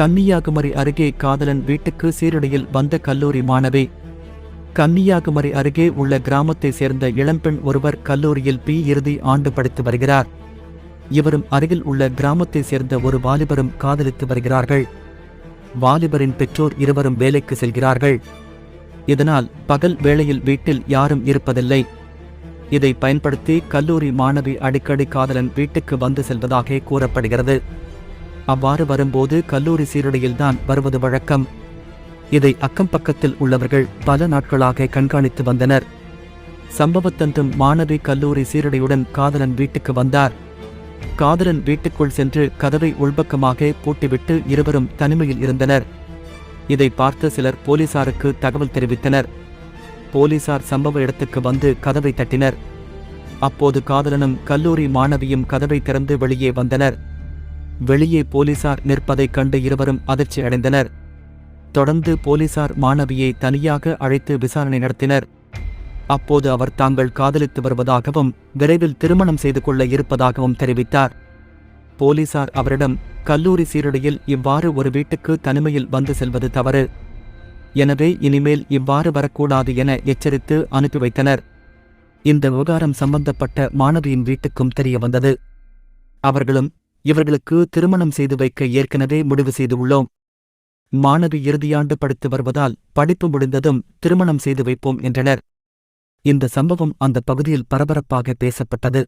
கன்னியாகுமரி அருகே காதலன் வீட்டுக்கு சீரடியில் வந்த கல்லூரி மாணவி. கன்னியாகுமரி அருகே உள்ள கிராமத்தை சேர்ந்த இளம்பெண் ஒருவர் கல்லூரியில் பி இறுதி ஆண்டு படித்து வருகிறார். இவரும் அருகில் உள்ள கிராமத்தை சேர்ந்த ஒரு வாலிபரும் காதலித்து வருகிறார்கள். வாலிபரின் பெற்றோர் இருவரும் வேலைக்கு செல்கிறார்கள். இதனால் பகல் வேளையில் வீட்டில் யாரும் இருப்பதில்லை. இதை பயன்படுத்தி கல்லூரி மாணவி அடிக்கடி காதலன் வீட்டுக்கு வந்து செல்வதாக கூறப்படுகிறது. அவ்வாறு வரும்போது கல்லூரி சீருடையில்தான் வருவது வழக்கம். இதை அக்கம் பக்கத்தில் உள்ளவர்கள் பல நாட்களாக கண்காணித்து வந்தனர். சம்பவத்தன்றும் மாணவி கல்லூரி சீருடையுடன் காதலன் வீட்டுக்கு வந்தார். காதலன் வீட்டுக்குள் சென்று கதவை உள்பக்கமாக பூட்டிவிட்டு இருவரும் தனிமையில் இருந்தனர். இதை பார்த்த சிலர் போலீசாருக்கு தகவல் தெரிவித்தனர். போலீசார் சம்பவ இடத்துக்கு வந்து கதவை தட்டினர். அப்போது காதலனும் கல்லூரி மாணவியும் கதவை திறந்து வெளியே வந்தனர். வெளியே போலீசார் நிற்பதைக் கண்டு இருவரும் அதிர்ச்சி அடைந்தனர் தொடர்ந்து போலீசார் மாணவியை தனியாக அழைத்து விசாரணை நடத்தினர். அப்போது அவர் தாங்கள் காதலித்து வருவதாகவும் விரைவில் திருமணம் செய்து கொள்ள இருப்பதாகவும் தெரிவித்தார். போலீசார் அவரிடம் கல்லூரி சீருடையில் இவ்வாறு ஒரு வீட்டுக்கு தனிமையில் வந்து செல்வது தவறு. எனவே இனிமேல் இவ்வாறு வரக்கூடாது என எச்சரித்து அனுப்பி வைத்தனர். இந்த விவகாரம் சம்பந்தப்பட்ட மாணவியின் வீட்டுக்கும் தெரிய வந்தது. அவர்களும் இவர்களுக்கு திருமணம் செய்து வைக்க ஏற்கனவே முடிவு செய்துள்ளோம். மாணவி இறுதியாண்டு படித்து வருவதால் படிப்பு முடிந்ததும் திருமணம் செய்து வைப்போம் என்றனர். இந்த சம்பவம் அந்த பகுதியில் பரபரப்பாக பேசப்பட்டது.